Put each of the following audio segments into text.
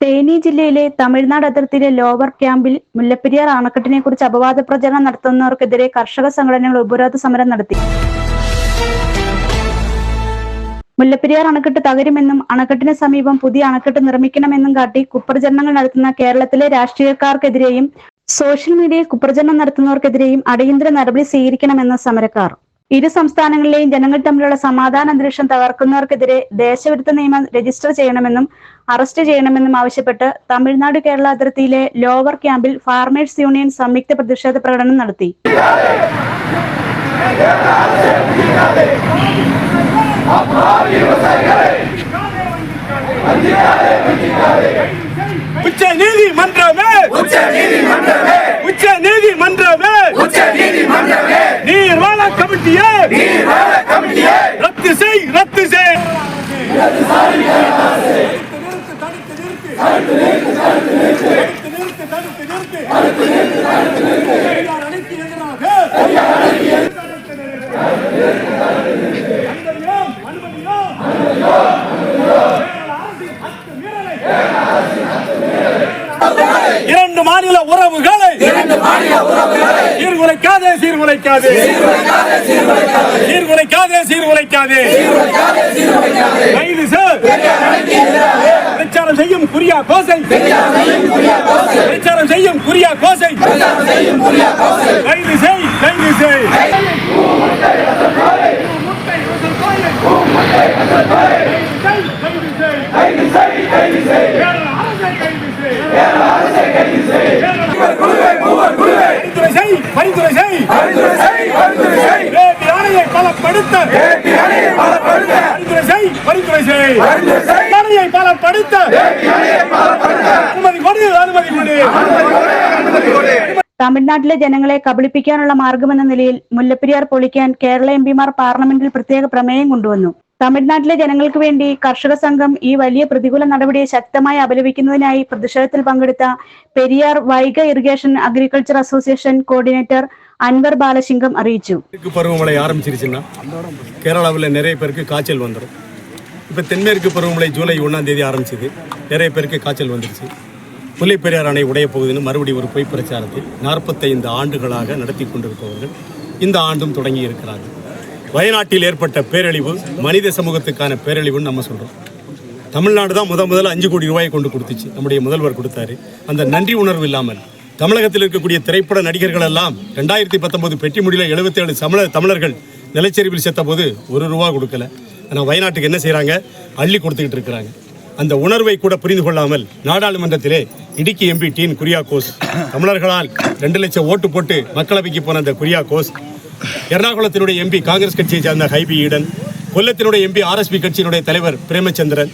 തേനി ജില്ലയിലെ തമിഴ്നാട് അതിർത്തിയിലെ ലോവർ ക്യാമ്പിൽ മുല്ലപ്പെരിയാർ അണക്കെട്ടിനെ കുറിച്ച് അപവാദ പ്രചരണം നടത്തുന്നവർക്കെതിരെ കർഷക സംഘടനകൾ ഉപരോധ സമരം നടത്തി. മുല്ലപ്പെരിയാർ അണക്കെട്ട് തകരുമെന്നും അണക്കെട്ടിന് സമീപം പുതിയ അണക്കെട്ട് നിർമ്മിക്കണമെന്നും കാട്ടി കുപ്രചരണങ്ങൾ നടത്തുന്ന കേരളത്തിലെ രാഷ്ട്രീയക്കാർക്കെതിരെയും സോഷ്യൽ മീഡിയയിൽ കുപ്രചരണം നടത്തുന്നവർക്കെതിരെയും അടിയന്തര നടപടി സ്വീകരിക്കണമെന്ന് സമരക്കാർ. ഇരു സംസ്ഥാനങ്ങളിലെയും ജനങ്ങൾ തമ്മിലുള്ള സമാധാന അന്തരീക്ഷം തകർക്കുന്നവർക്കെതിരെ ദേശവിരുദ്ധ നിയമം രജിസ്റ്റർ ചെയ്യണമെന്നും അറസ്റ്റ് ചെയ്യണമെന്നും ആവശ്യപ്പെട്ട് തമിഴ്നാട് കേരള അതിർത്തിയിലെ ലോവർ ക്യാമ്പിൽ ഫാർമേഴ്സ് യൂണിയൻ സംയുക്ത പ്രതിഷേധ പ്രകടനം നടത്തി. நீர்வள கமிட்டியே ரத்து செய். ரத்து செய் நிறுத்து மாநில உறவுகளை இரண்டு மாநில உறவுகளை சீர்குலைக்காதே. சீர்குலைக்காதே சீர்குலைக்காதே. கைது சார். பிரச்சாரம் செய்யும் குறியா கோசை. பிரச்சாரம் செய்யும் குறியா கோசை. கைது செய் கைது செய். തമിഴ്നാട്ടിലെ ജനങ്ങളെ കബളിപ്പിക്കാനുള്ള മാർഗമെന്ന നിലയിൽ മുല്ലപ്പെരിയാർ പൊളിക്കാൻ കേരള എം പിമാർ പാർലമെന്റിൽ പ്രത്യേക പ്രമേയം കൊണ്ടുവന്നു. തമിഴ്നാട്ടിലെ ജനങ്ങൾക്ക് വേണ്ടി കർഷക സംഘം ഈ വലിയ പ്രതികൂല നടപടിയെ ശക്തമായി അപലപിക്കുന്നതിനായി പ്രതിഷേധത്തിൽ പങ്കെടുത്ത Periyar Vaigai irrigation agriculture association coordinator Anwar Balasingam അറിയിച്ചു தெற்கு பருவமழை ஆரம்பிச்சிருச்சுன்னா கேரளாவில் நிறைய பேருக்கு காய்ச்சல் வந்துடும் இப்போ தென்மேற்கு பருவமழை ஜூலை ஒன்றாம் தேதி ஆரம்பிச்சது நிறைய பேருக்கு காய்ச்சல் வந்துருச்சு முல்லைப் பெரியார் அணை உடைய போகுதுன்னு மறுபடியும் ஒரு பொய் பிரச்சாரத்தை நாற்பத்தைந்து ஆண்டுகளாக நடத்தி கொண்டிருப்பவர்கள் இந்த ஆண்டும் தொடங்கி இருக்கிறார்கள் வயநாட்டில் ஏற்பட்ட பேரழிவு மனித சமூகத்துக்கான பேரழிவுன்னு நம்ம சொல்கிறோம் தமிழ்நாடு தான் முத முதல்ல அஞ்சு கோடி ரூபாயை கொண்டு கொடுத்துச்சு. நம்முடைய முதல்வர் கொடுத்தாரு. அந்த நன்றி உணர்வு இல்லாமல் தமிழகத்தில் இருக்கக்கூடிய திரைப்பட நடிகர்கள் எல்லாம் ரெண்டாயிரத்தி பத்தொன்பது பெட்டி முடியல எழுபத்தேழு தமிழ தமிழர்கள் நிலச்சரிவில் செத்த போது ஒரு ரூபா கொடுக்கல. ஆனால் வயநாட்டுக்கு என்ன செய்கிறாங்க அள்ளி கொடுத்துக்கிட்டு இருக்கிறாங்க. அந்த உணர்வை கூட புரிந்து கொள்ளாமல் நாடாளுமன்றத்திலே இடுக்கி எம்பி டீன் குரியாக்கோஸ் தமிழர்களால் ரெண்டு லட்சம் ஓட்டு போட்டு மக்களவைக்கு போன அந்த குரியாக்கோஸ் எர்ணாகுளத்தினுடைய எம்பி காங்கிரஸ் கட்சியை சேர்ந்த ஹைபி ஈடன் கொல்லத்தினுடைய எம்பி ஆர்எஸ்பி கட்சியினுடைய தலைவர் பிரேமச்சந்திரன்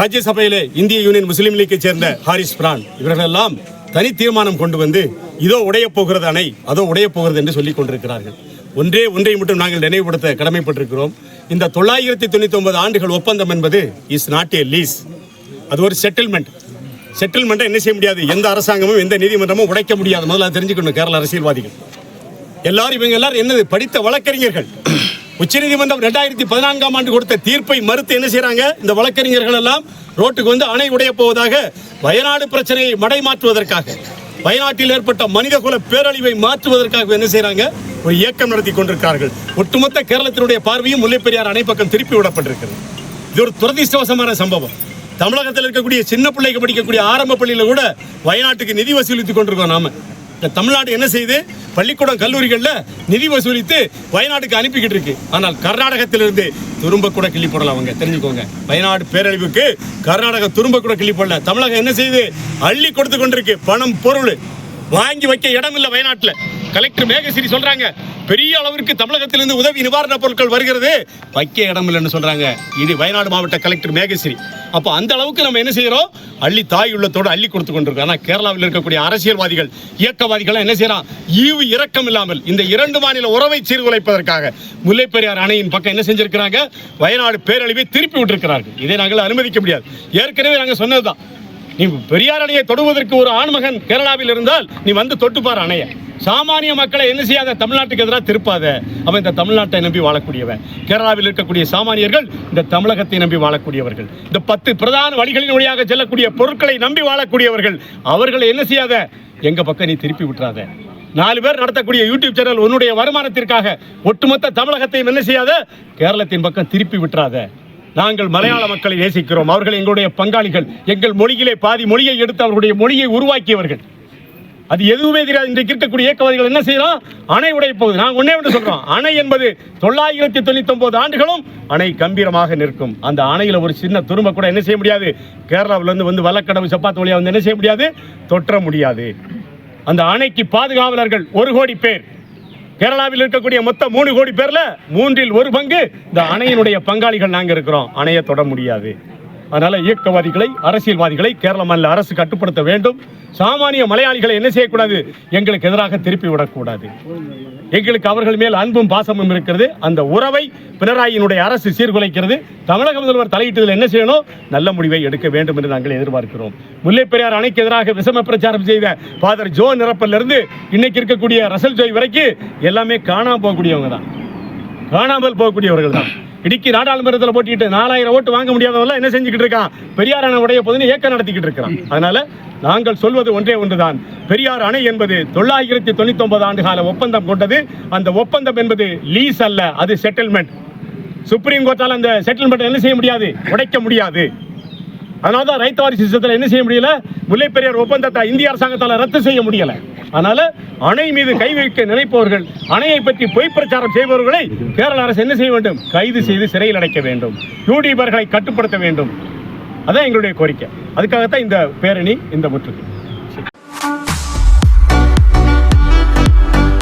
ராஜ்யசபையிலே இந்திய யூனியன் முஸ்லீம் லீக்கை சேர்ந்த ஹாரிஸ் பிரான். இவர்களெல்லாம் தனி தீர்மானம் கொண்டு வந்து இதோ உடைய போகிறது அணை அதோ உடைய போகிறது என்று சொல்லிக் கொண்டிருக்கிறார்கள். ஒன்றே ஒன்றை மட்டும் நாங்கள் நினைவுபடுத்த கடமைப்பட்டிருக்கிறோம். இந்த தொள்ளாயிரத்தி தொண்ணூற்றி ஒன்பது ஆண்டுகள் ஒப்பந்தம் என்பது இஸ் நாட் ஏ லீஸ் அது ஒரு செட்டில்மெண்ட் செட்டில்மெண்ட்டை என்ன செய்ய முடியாது? எந்த அரசாங்கமும் எந்த நீதிமன்றமும் உடைக்க முடியாது. முதல்ல தெரிஞ்சுக்கணும் கேரள அரசியல்வாதிகள். எல்லாரும் இவங்க எல்லாரும் என்னது படித்த வழக்கறிஞர்கள்? உச்சநீதிமன்றம் ரெண்டாயிரத்தி பதினான்காம் ஆண்டு கொடுத்த தீர்ப்பை மறுத்து என்ன செய்யறாங்க இந்த வழக்கறிஞர்கள் எல்லாம் ரோட்டுக்கு வந்து அணை உடைய போவதாக வயநாடு பிரச்சனையை மடை மாற்றுவதற்காக வயநாட்டில் ஏற்பட்ட மனிதகுல பேரழிவை மாற்றுவதற்காக என்ன செய்யறாங்க ஒரு இயக்கம் நடத்தி கொண்டிருக்கிறார்கள். ஒட்டுமொத்த கேரளத்தினுடைய பார்வையும் முல்லைப்பெரியார் அணை பக்கம் திருப்பி விடப்பட்டிருக்கிறது. இது ஒரு துரதிருஷ்டவசமான சம்பவம். தமிழகத்தில் இருக்கக்கூடிய சின்ன பிள்ளைக்கு படிக்கக்கூடிய ஆரம்ப பள்ளியில கூட வயநாட்டுக்கு நிதி வசூலித்துக் கொண்டிருக்கோம் நாம. தமிழ்நாடு என்ன செய்து பள்ளிக்கூடம் கல்லூரிகளில் நிதி வசூலித்து வயநாட்டுக்கு அனுப்பிக்கிட்டு இருக்கு. ஆனால் கர்நாடகத்திலிருந்து துரும்ப கூட கிள்ளி போடலாம் அவங்க. தெரிஞ்சுக்கோங்க. வயநாடு பேரழிவுக்கு கர்நாடக துரும்ப கூட கிள்ளி போடல. தமிழகம் என்ன செய்யுது? அள்ளி கொடுத்து கொண்டிருக்கு. பணம் பொருள். வாங்கி வைக்க இடம் இல்லை வயநாட்டில். கலெக்டர் மேகசிரி சொல்றாங்க பெரிய அளவிற்கு தமிழகத்திலிருந்து உதவி நிவாரணப் பொருட்கள் வருகிறது. வைக்க இடம் இல்லைன்னு சொல்றாங்க. இது வயநாடு மாவட்ட கலெக்டர் மேகசிரி அப்போ அந்த அளவுக்கு நம்ம என்ன செய்யறோம்? அள்ளி தாய் உள்ளத்தோடு அள்ளி கொடுத்து கொண்டிருக்கோம். ஆனால் கேரளாவில் இருக்கக்கூடிய அரசியல்வாதிகள் இயக்கவாதிகள் என்ன செய்யறான்? ஈவு இரக்கம் இல்லாமல் இந்த இரண்டு மாநில உறவை சீர்குலைப்பதற்காக முல்லைப்பெரியார் அணையின் பக்கம் என்ன செஞ்சிருக்கிறாங்க? வயநாடு பேரழிவை திருப்பி விட்டிருக்கிறார்கள். இதை நாங்கள் அனுமதிக்க முடியாது. ஏற்கனவே நாங்கள் சொன்னதுதான். நீ பெரியார் அணையை தொடுவதற்கு ஒரு ஆண்மகன் கேரளாவில் இருந்தால் நீ வந்து தொட்டுப்பார் அணைய. சாமானிய மக்களை என்ன செய்யாத? தமிழ்நாட்டுக்கு எதிராக திருப்பாத. அவன் இந்த தமிழ்நாட்டை நம்பி வாழக்கூடியவன். கேரளாவில் இருக்கக்கூடிய சாமானியர்கள் இந்த தமிழகத்தை நம்பி வாழக்கூடியவர்கள். இந்த பத்து பிரதான வழிகளின் வழியாக செல்லக்கூடிய பொருட்களை நம்பி வாழக்கூடியவர்கள். அவர்களை என்ன செய்யாத? எங்க பக்கம் நீ திருப்பி விட்டுறாத. நாலு பேர் நடத்தக்கூடிய யூடியூப் சேனல் உன்னுடைய வருமானத்திற்காக ஒட்டுமொத்த தமிழகத்தையும் என்ன செய்யாத? கேரளத்தின் பக்கம் திருப்பி விட்டுறாத. நாங்கள் மலையாள மக்களை நேசிக்கிறோம். அவர்கள் எங்களுடைய பங்காளிகள். எங்கள் மொழியிலே பாதி மொழியை எடுத்து அவர்களுடைய மொழியை உருவாக்கியவர்கள். அது எதுவுமே தெரியாது. இன்றைக்கு இருக்கக்கூடிய இயக்கவாதிகள் என்ன செய்யலாம் அணை உடைய போகுது. நாங்கள் ஒன்னே ஒன்று சொல்றோம். அணை என்பது தொள்ளாயிரத்தி தொண்ணூத்தி ஒன்பது ஆண்டுகளும் அணை கம்பீரமாக நிற்கும். அந்த அணையில் ஒரு சின்ன துரும்ப கூட என்ன செய்ய முடியாது? கேரளாவிலேருந்து வந்து வல்லக்கடவு சப்பாத்து வழியாக வந்து என்ன செய்ய முடியாது? தொற்ற முடியாது. அந்த அணைக்கு பாதுகாவலர்கள் ஒரு கோடி பேர். கேரளாவில் இருக்கக்கூடிய மொத்த மூணு கோடி பேர்ல மூன்றில் ஒரு பங்கு இந்த அணையினுடைய பங்காளிகள் நாங்க இருக்கிறோம். அணையை தொட முடியாது. அதனால இயக்கவாதிகளை அரசியல்வாதிகளை கேரள மாநில அரசு கட்டுப்படுத்த வேண்டும். சாமானிய மலையாளிகளை என்ன செய்யக்கூடாது? எங்களுக்கு எதிராக திருப்பி விடக்கூடாது. எங்களுக்கு அவர்கள் மேல் அன்பும் பாசமும் இருக்கிறது. அந்த உறவை பினராயினுடைய அரசு சீர்குலைக்கிறது. தமிழக முதல்வர் தலையிட்டதில் என்ன செய்யணும்? நல்ல முடிவை எடுக்க வேண்டும் என்று நாங்கள் எதிர்பார்க்கிறோம். முல்லை பெரியார் அணைக்கு எதிராக விஷம பிரச்சாரம் செய்த ஃபாதர் ஜோ நிரப்பல்ல இருந்து இன்னைக்கு இருக்கக்கூடிய ரசல் ஜோய் வரைக்கும் எல்லாமே காணாமல் போகக்கூடியவங்க தான். காணாமல் போகக்கூடியவர்கள் தான். இடுக்கி நாடாளுமன்றத்தில் போட்டிட்டு நாலாயிரம் ஓட்டு வாங்க முடியாதவெல்லாம் என்ன செஞ்சுக்கிட்டு இருக்கான்? பெரியார் அணை உடைய போதுன்னு இயக்கம் நடத்திக்கிட்டு இருக்கிறான். அதனால நாங்கள் சொல்வது ஒன்றே ஒன்றுதான். பெரியார் அணை என்பது தொள்ளாயிரத்தி தொண்ணூத்தி ஒன்பது ஆண்டு கால ஒப்பந்தம் கொண்டது. அந்த ஒப்பந்தம் என்பது லீஸ் அல்ல அது செட்டில்மெண்ட் சுப்ரீம் கோர்ட்டால் அந்த செட்டில்மெண்ட் என்ன செய்ய முடியாது? உடைக்க முடியாது. அதனால தான் ரைத்து வாரி சிஸ்டத்தில் என்ன செய்ய முடியல முல்லை பெரியார் ஒப்பந்தத்தை இந்திய அரசாங்கத்தால் ரத்து செய்ய முடியல அதனால அணை மீது கை வைக்க நினைப்பவர்கள் அணையை பற்றி பொய் பிரச்சாரம் செய்பவர்களை கேரள அரசு என்ன செய்ய வேண்டும் கைது செய்து சிறையில் அடைக்க வேண்டும் யூடியூபர்களை கட்டுப்படுத்த வேண்டும் அதான் எங்களுடைய கோரிக்கை அதுக்காகத்தான் இந்த பேரணி இந்த முற்றுகை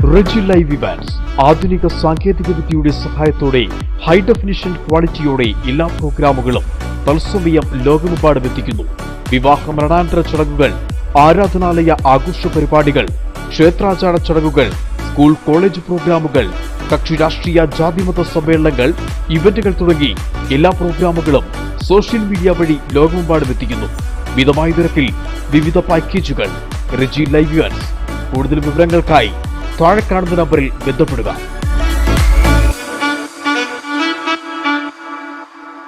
റെജി ലൈവ് ഇവാൻസ് ആധുനിക സാങ്കേതികവിദ്യയുടെ സഹായത്തോടെ ഹൈ ഡെഫിനിഷൻ ക്വാളിറ്റിയോടെ എല്ലാ പ്രോഗ്രാമുകളും തത്സമയം ലോകമെമ്പാടും എത്തിക്കുന്നു. വിവാഹ മരണാനന്തര ചടങ്ങുകൾ ആരാധനാലയ ആഘോഷ പരിപാടികൾ ക്ഷേത്രാചാര ചടങ്ങുകൾ സ്കൂൾ കോളേജ് പ്രോഗ്രാമുകൾ കക്ഷി രാഷ്ട്രീയ ജാതിമത സമ്മേളനങ്ങൾ ഇവന്റുകൾ തുടങ്ങി എല്ലാ പ്രോഗ്രാമുകളും സോഷ്യൽ മീഡിയ വഴി ലോകമെമ്പാടും എത്തിക്കുന്നു. മിതമായ നിരക്കിൽ വിവിധ പാക്കേജുകൾ റിജി ലൈവ് കൂടുതൽ വിവരങ്ങൾക്കായി താഴെ കാണുന്ന നമ്പറിൽ ബന്ധപ്പെടുക.